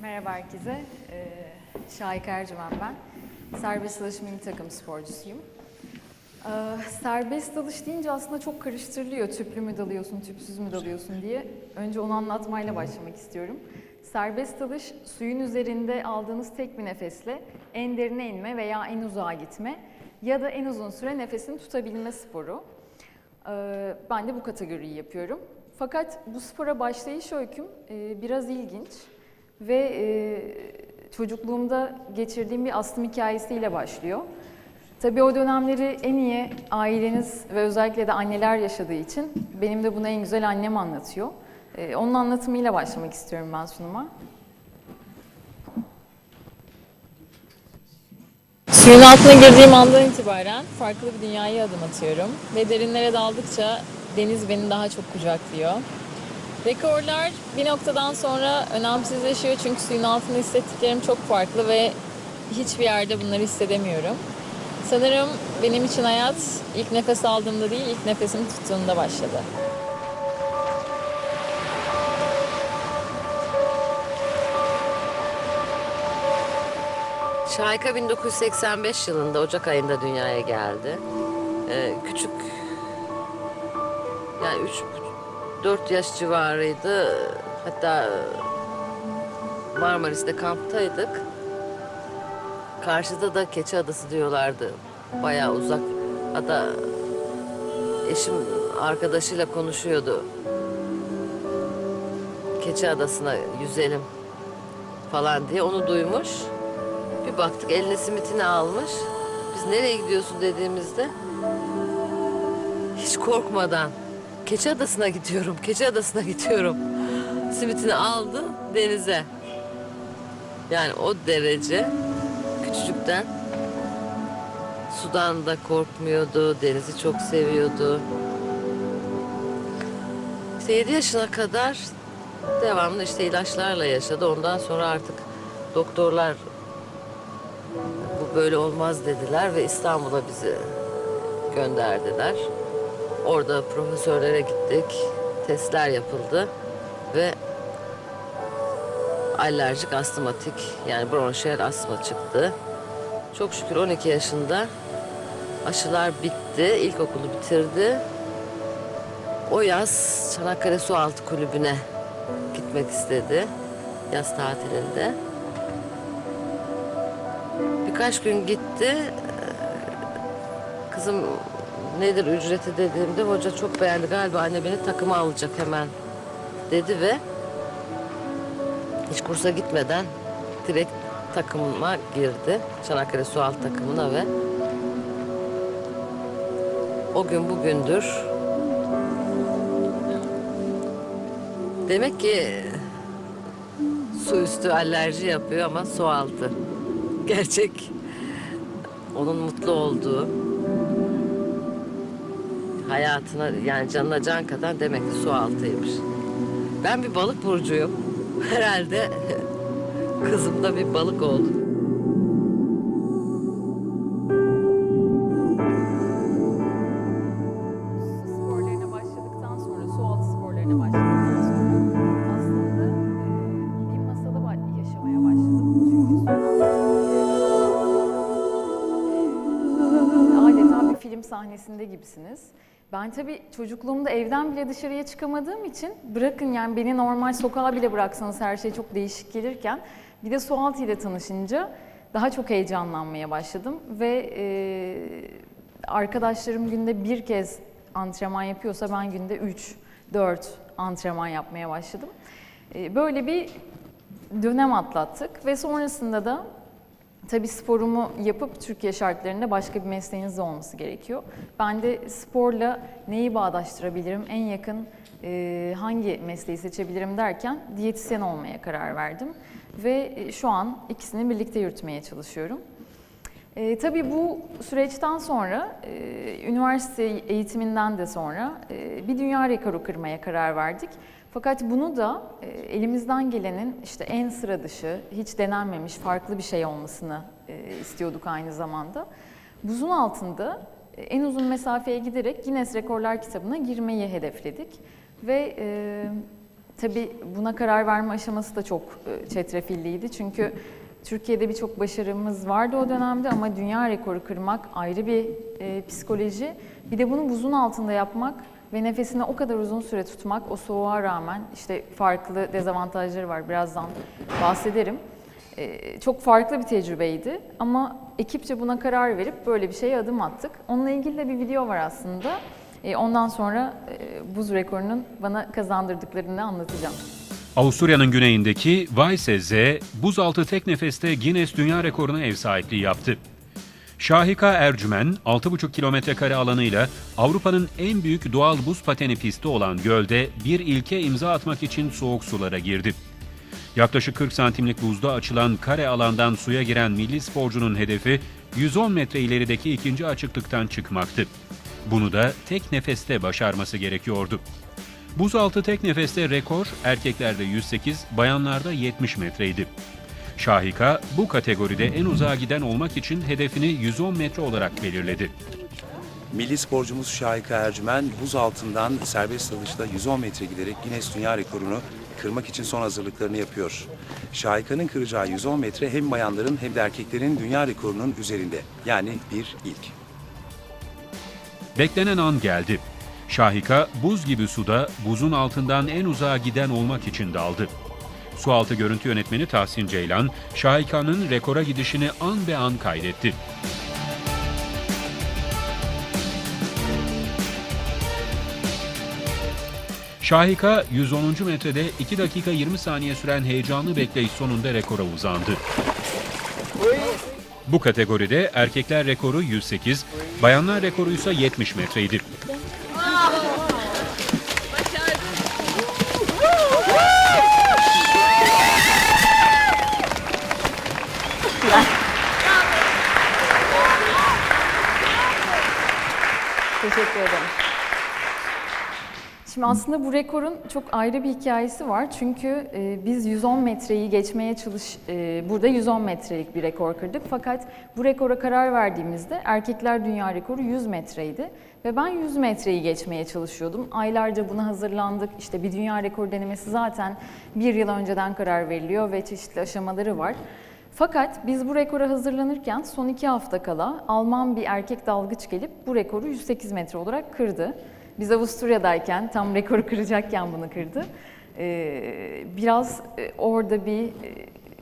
Merhaba herkese. Ee, Şahik Ercümen ben. Serbest dalış milli takım sporcusuyum. Ee, serbest dalış deyince aslında çok karıştırılıyor. Tüplü mü dalıyorsun, tüpsüz mü dalıyorsun diye. Önce onu anlatmayla başlamak istiyorum. Serbest dalış suyun üzerinde aldığınız tek bir nefesle en derine inme veya en uzağa gitme ya da en uzun süre nefesini tutabilme sporu. Ee, Ben de bu kategoriyi yapıyorum. Fakat bu spora başlayış öyküm e, biraz ilginç ve e, çocukluğumda geçirdiğim bir astım hikayesiyle başlıyor. Tabii o dönemleri en iyi aileniz ve özellikle de anneler yaşadığı için benim de bunu en güzel annem anlatıyor. E, Onun anlatımıyla başlamak istiyorum ben sunuma. Suyun altına girdiğim andan itibaren farklı bir dünyaya adım atıyorum. Ve derinlere daldıkça deniz beni daha çok kucaklıyor. Rekorlar bir noktadan sonra önemsizleşiyor çünkü suyun altında hissettiklerim çok farklı ve hiçbir yerde bunları hissedemiyorum. Sanırım benim için hayat ilk nefes aldığımda değil, ilk nefesimi tuttuğumda başladı. Şahika 1985 yılında Ocak ayında dünyaya geldi. Ee, küçük yani 3 4 yaş civarıydı. Hatta Marmaris'te kamptaydık. Karşıda da Keçi Adası diyorlardı. Bayağı uzak. Hatta eşim arkadaşıyla konuşuyordu. Keçi Adası'na yüzelim falan diye onu duymuş. Bir baktık eline simitini almış. Biz nereye gidiyorsun dediğimizde hiç korkmadan Keçi Adası'na gidiyorum, Keçi Adası'na gidiyorum. Simitini aldı denize. Yani o derece küçücükten sudan da korkmuyordu, denizi çok seviyordu. İşte 7 yaşına kadar devamlı işte ilaçlarla yaşadı. Ondan sonra artık doktorlar bu böyle olmaz dediler ve İstanbul'a bizi gönderdiler. Orada profesörlere gittik. Testler yapıldı ve alerjik astmatik yani bronşiyel asma çıktı. Çok şükür 12 yaşında aşılar bitti. İlkokulu bitirdi. O yaz Çanakkale Sualtı Kulübü'ne gitmek istedi. Yaz tatilinde. Birkaç gün gitti. Kızım nedir ücreti dediğimde hoca çok beğendi. Galiba anne beni takıma alacak hemen dedi ve hiç kursa gitmeden direkt takıma girdi. Çanakkale Sualtı takımına ve o gün bugündür. Demek ki su üstü alerji yapıyor ama su altı gerçek onun mutlu olduğu hayatına yani canına can katan demek ki su altıymış. Ben bir balık burcuyum. Herhalde kızım da bir balık oldu. Sporlarına başladıktan sonra, su sporlarına başladıktan sonra aslında bir masalı yaşamaya başladım. Çünkü adeta bir film sahnesinde gibisiniz. Ben tabii çocukluğumda evden bile dışarıya çıkamadığım için bırakın yani beni normal sokağa bile bıraksanız her şey çok değişik gelirken bir de sualtı ile tanışınca daha çok heyecanlanmaya başladım ve e, arkadaşlarım günde bir kez antrenman yapıyorsa ben günde 3, 4 antrenman yapmaya başladım. E, böyle bir dönem atlattık ve sonrasında da Tabii sporumu yapıp Türkiye şartlarında başka bir mesleğiniz de olması gerekiyor. Ben de sporla neyi bağdaştırabilirim, en yakın e, hangi mesleği seçebilirim derken diyetisyen olmaya karar verdim. Ve e, şu an ikisini birlikte yürütmeye çalışıyorum. E, tabii bu süreçten sonra, e, üniversite eğitiminden de sonra e, bir dünya rekoru kırmaya karar verdik. Fakat bunu da e, elimizden gelenin işte en sıra dışı, hiç denenmemiş farklı bir şey olmasını e, istiyorduk aynı zamanda. Buzun altında e, en uzun mesafeye giderek Guinness Rekorlar kitabına girmeyi hedefledik. Ve e, Tabii buna karar verme aşaması da çok çetrefilliydi. Çünkü Türkiye'de birçok başarımız vardı o dönemde ama dünya rekoru kırmak ayrı bir e, psikoloji. Bir de bunu buzun altında yapmak ve nefesini o kadar uzun süre tutmak o soğuğa rağmen işte farklı dezavantajları var. Birazdan bahsederim. E, çok farklı bir tecrübeydi ama ekipçe buna karar verip böyle bir şeye adım attık. Onunla ilgili de bir video var aslında. E, ondan sonra e, buz rekorunun bana kazandırdıklarını anlatacağım. Avusturya'nın güneyindeki Weissese buzaltı tek nefeste Guinness Dünya Rekoru'na ev sahipliği yaptı. Şahika Ercümen 6,5 kilometre kare alanıyla Avrupa'nın en büyük doğal buz pateni pisti olan gölde bir ilke imza atmak için soğuk sulara girdi. Yaklaşık 40 santimlik buzda açılan kare alandan suya giren milli sporcunun hedefi 110 metre ilerideki ikinci açıklıktan çıkmaktı. Bunu da tek nefeste başarması gerekiyordu. Buzaltı tek nefeste rekor erkeklerde 108, bayanlarda 70 metreydi. Şahika bu kategoride en uzağa giden olmak için hedefini 110 metre olarak belirledi. Milli sporcumuz Şahika Ercümen buz altından serbest dalışta 110 metre giderek Guinness Dünya Rekoru'nu kırmak için son hazırlıklarını yapıyor. Şahika'nın kıracağı 110 metre hem bayanların hem de erkeklerin dünya rekorunun üzerinde. Yani bir ilk. Beklenen an geldi. Şahika buz gibi suda buzun altından en uzağa giden olmak için daldı. Sualtı görüntü yönetmeni Tahsin Ceylan, Şahika'nın rekora gidişini an be an kaydetti. Şahika 110. metrede 2 dakika 20 saniye süren heyecanlı bekleyiş sonunda rekora uzandı. Bu kategoride erkekler rekoru 108, bayanlar rekoru ise 70 metreydi. Şimdi aslında bu rekorun çok ayrı bir hikayesi var. Çünkü e, biz 110 metreyi geçmeye çalış, e, burada 110 metrelik bir rekor kırdık. Fakat bu rekora karar verdiğimizde erkekler dünya rekoru 100 metreydi. Ve ben 100 metreyi geçmeye çalışıyordum. Aylarca buna hazırlandık. İşte bir dünya rekoru denemesi zaten bir yıl önceden karar veriliyor ve çeşitli aşamaları var. Fakat biz bu rekora hazırlanırken son iki hafta kala Alman bir erkek dalgıç gelip bu rekoru 108 metre olarak kırdı. Biz Avusturya'dayken tam rekoru kıracakken bunu kırdı. Ee, biraz e, orada bir e,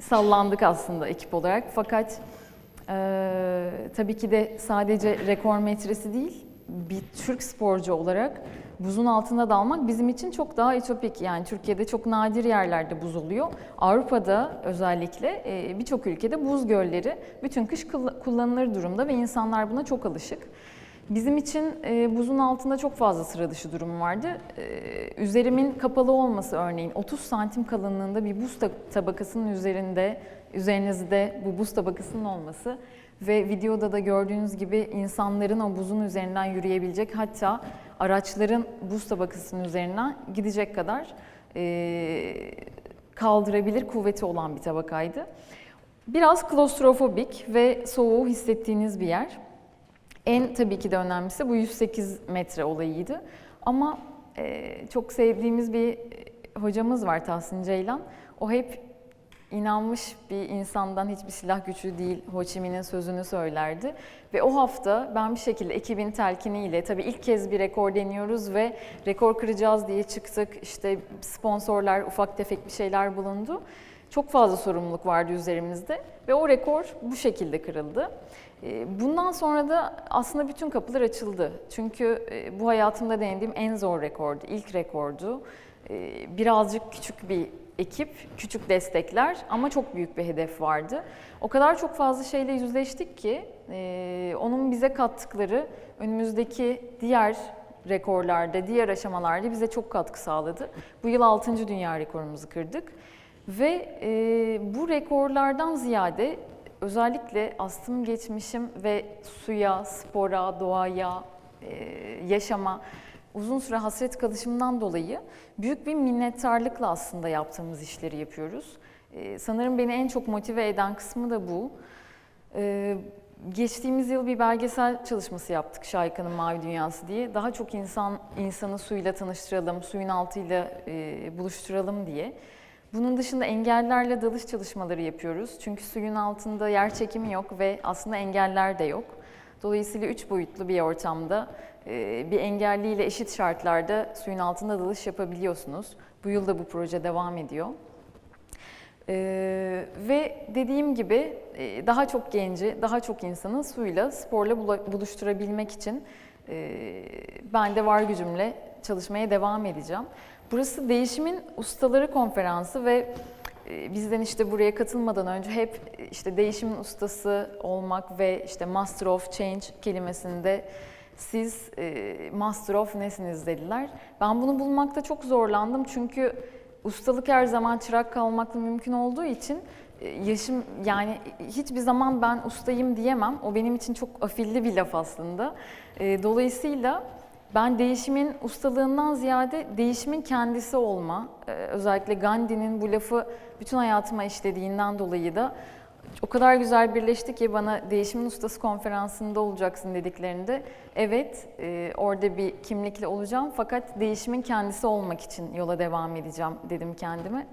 sallandık aslında ekip olarak. Fakat e, tabii ki de sadece rekor metresi değil, bir Türk sporcu olarak buzun altında dalmak bizim için çok daha ütopik. Yani Türkiye'de çok nadir yerlerde buz oluyor. Avrupa'da özellikle birçok ülkede buz gölleri bütün kış kullanılır durumda ve insanlar buna çok alışık. Bizim için e, buzun altında çok fazla sıra dışı durum vardı. E, üzerimin kapalı olması örneğin 30 santim kalınlığında bir buz ta- tabakasının üzerinde, üzerinizde bu buz tabakasının olması ve videoda da gördüğünüz gibi insanların o buzun üzerinden yürüyebilecek hatta araçların buz tabakasının üzerinden gidecek kadar e, kaldırabilir kuvveti olan bir tabakaydı. Biraz klostrofobik ve soğuğu hissettiğiniz bir yer. En tabii ki de önemlisi bu 108 metre olayıydı. Ama e, çok sevdiğimiz bir e, hocamız var Tahsin Ceylan. O hep inanmış bir insandan hiçbir silah güçlü değil Ho Chi Minh'in sözünü söylerdi. Ve o hafta ben bir şekilde ekibin telkiniyle tabii ilk kez bir rekor deniyoruz ve rekor kıracağız diye çıktık. İşte sponsorlar ufak tefek bir şeyler bulundu. Çok fazla sorumluluk vardı üzerimizde ve o rekor bu şekilde kırıldı. E, Bundan sonra da aslında bütün kapılar açıldı. Çünkü e, bu hayatımda denediğim en zor rekordu, ilk rekordu. E, Birazcık küçük bir ekip, küçük destekler ama çok büyük bir hedef vardı. O kadar çok fazla şeyle yüzleştik ki e, onun bize kattıkları önümüzdeki diğer rekorlarda, diğer aşamalarda bize çok katkı sağladı. Bu yıl 6. dünya rekorumuzu kırdık. Ve e, bu rekorlardan ziyade özellikle astım geçmişim ve suya, spora, doğaya, e, yaşama uzun süre hasret kalışımdan dolayı büyük bir minnettarlıkla aslında yaptığımız işleri yapıyoruz. E, sanırım beni en çok motive eden kısmı da bu. E, geçtiğimiz yıl bir belgesel çalışması yaptık Şayka'nın Mavi Dünyası diye. Daha çok insan insanı suyla tanıştıralım, suyun altıyla e, buluşturalım diye. Bunun dışında engellerle dalış çalışmaları yapıyoruz. Çünkü suyun altında yer çekimi yok ve aslında engeller de yok. Dolayısıyla üç boyutlu bir ortamda e, bir engelliyle eşit şartlarda suyun altında dalış yapabiliyorsunuz. Bu yıl da bu proje devam ediyor. Ee, ve dediğim gibi e, daha çok genci, daha çok insanı suyla, sporla buluşturabilmek için e, ben de var gücümle çalışmaya devam edeceğim. Burası Değişimin Ustaları Konferansı ve e, bizden işte buraya katılmadan önce hep e, işte değişimin ustası olmak ve işte Master of Change kelimesinde siz e, Master of nesiniz dediler. Ben bunu bulmakta çok zorlandım çünkü ustalık her zaman çırak kalmakla mümkün olduğu için yaşım yani hiçbir zaman ben ustayım diyemem. O benim için çok afilli bir laf aslında. Dolayısıyla ben değişimin ustalığından ziyade değişimin kendisi olma, e, özellikle Gandhi'nin bu lafı bütün hayatıma işlediğinden dolayı da o kadar güzel birleşti ki bana değişimin ustası konferansında olacaksın dediklerinde evet e, orada bir kimlikle olacağım fakat değişimin kendisi olmak için yola devam edeceğim dedim kendime.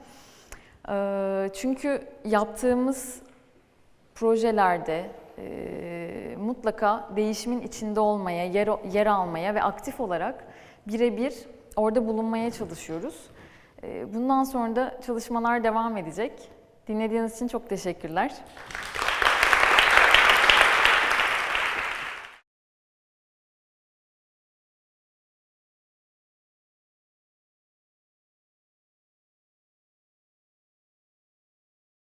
E, çünkü yaptığımız projelerde e, mutlaka değişimin içinde olmaya, yer, yer almaya ve aktif olarak birebir orada bulunmaya çalışıyoruz. E, bundan sonra da çalışmalar devam edecek. Dinlediğiniz için çok teşekkürler.